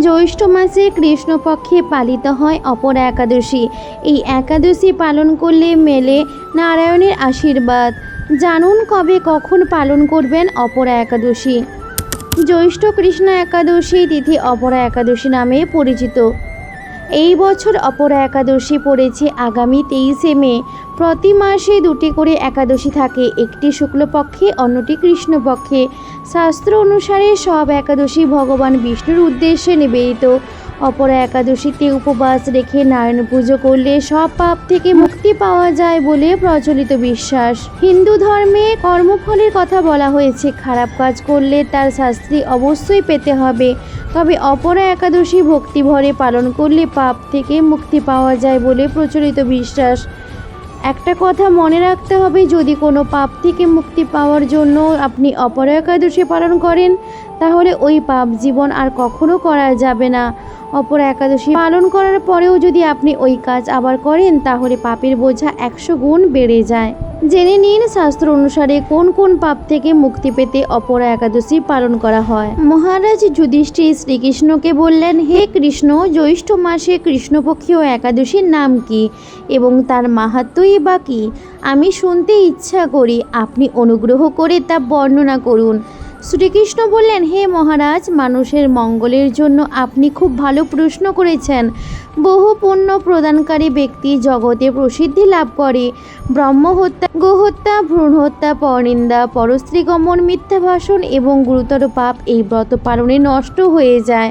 জ্যৈষ্ঠ মাসে কৃষ্ণপক্ষে পালিত হয় অপর একাদশী। এই একাদশী পালন করলে মেলে নারায়ণের আশীর্বাদ। জানুন কবে কখন পালন করবেন অপরা একাদশী। জ্যৈষ্ঠ কৃষ্ণ একাদশী তিথি অপরা একাদশী নামে পরিচিত। এই বছর অপরা একাদশী পড়েছে আগামী তেইশে মে। প্রতি মাসে দুটি করে একাদশী থাকে, একটি শুক্লপক্ষে, অন্যটি কৃষ্ণপক্ষে। শাস্ত্র অনুসারে সব একাদশী ভগবান বিষ্ণুর উদ্দেশ্যে নিবেদিত। অপরা একাদশীতে উপবাস রেখে নারায়ণ পুজো করলে সব পাপ থেকে মুক্তি পাওয়া যায় বলে প্রচলিত বিশ্বাস। হিন্দু ধর্মে কর্মফলের কথা বলা হয়েছে। খারাপ কাজ করলে তার শাস্তি অবশ্যই পেতে হবে। তবে অপরা একাদশী ভক্তি ভরে পালন করলে পাপ থেকে মুক্তি পাওয়া যায় বলে প্রচলিত বিশ্বাস। একটা কথা মনে রাখতে হবে, যদি কোনো পাপ থেকে মুক্তি পাওয়ার জন্য আপনি অপরা একাদশী পালন করেন, তাহলে ওই পাপ জীবন আর কখনো করা যাবে না। অপর একাদশী পালন করার পরেও যদি আপনি ওই কাজ আবার করেন, তাহলে পাপের বোঝা একশো গুণ বেড়ে যায়। জেনে নিন শাস্ত্র অনুসারে কোন কোন পাপ থেকে মুক্তি পেতে অপরা একাদশী পালন করা হয়। মহারাজ যুধিষ্ঠির শ্রীকৃষ্ণকে বললেন, হে কৃষ্ণ, জ্যৈষ্ঠ মাসে কৃষ্ণপক্ষীয় একাদশীর নাম কি এবং তার মাহাত্মই বা কী? আমি শুনতে ইচ্ছা করি, আপনি অনুগ্রহ করে তা বর্ণনা করুন। শ্রীকৃষ্ণ বললেন, হে মহারাজ, মানুষের মঙ্গলের জন্য আপনি খুব ভালো প্রশ্ন করেছেন। বহু পুণ্য প্রদানকারী ব্যক্তি জগতে প্রসিদ্ধি লাভ করে। ব্রহ্মহত্যা, গোহত্যা, ভ্রূণহত্যা, পরনিন্দা, পরস্ত্রীগমন মিথ্যা ভাষণ এবং গুরুতর পাপ এই ব্রত পালনে নষ্ট হয়ে যায়।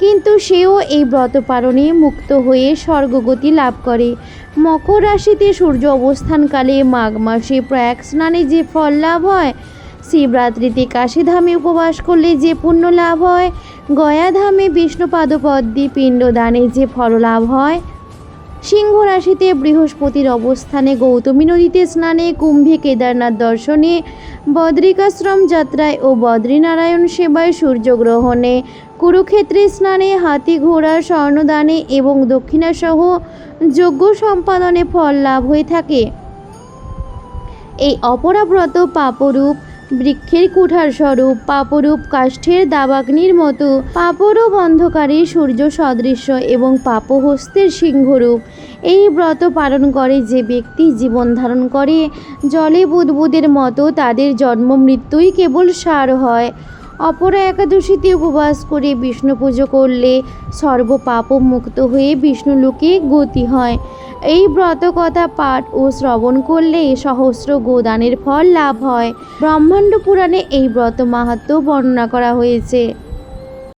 কিন্তু সেও এই ব্রত পালনে মুক্ত হয়ে স্বর্গগতি লাভ করে। মকর রাশিতে সূর্য অবস্থানকালে মাঘ মাসে প্রয়াগ স্নানে যে ফল লাভ হয়, শিবরাত্রিতে কাশীধামে উপবাস করলে যে পুণ্য লাভ হয়, গয়াধামে বিষ্ণুপাদপদ্মী পিণ্ডদানে যে ফল লাভ হয় সিংহ রাশিতে বৃহস্পতির অবস্থানে গৌতমী নদীতে স্নানে, কুম্ভে কেদারনাথ দর্শনে, বদ্রিকাশ্রম যাত্রায় ও বদ্রীনারায়ণ সেবায় সূর্যগ্রহণে, কুরুক্ষেত্রে স্নানে, হাতি ঘোড়ার স্বর্ণদানে এবং দক্ষিণাসহ যজ্ঞ সম্পাদনে ফল লাভ হয়ে থাকে। এই অপরাব্রত পাপরূপ বৃক্ষের কুঠার স্বরূপ, পাপরূপ কাষ্ঠের দাবাগ্নির মতো পাপরূপ অন্ধকারে সূর্য সদৃশ্য এবং পাপহস্তের সিংহরূপ। এই ব্রত পালন করে যে ব্যক্তি জীবন ধারণ করে, জলে বুদবুদের মতো তাদের জন্ম মৃত্যুই কেবল সার হয়। অপরা একাদশীতে উপবাস করে বিষ্ণু পুজো করলে সর্বপাপ মুক্ত হয়ে বিষ্ণু লোকে গতি হয়। এই ব্রত কথা পাঠ ও শ্রবণ করলে সহস্র গোদানের ফল লাভ হয়। ব্রহ্মাণ্ড পুরাণে এই ব্রত মাহাত্ম বর্ণনা করা হয়েছে।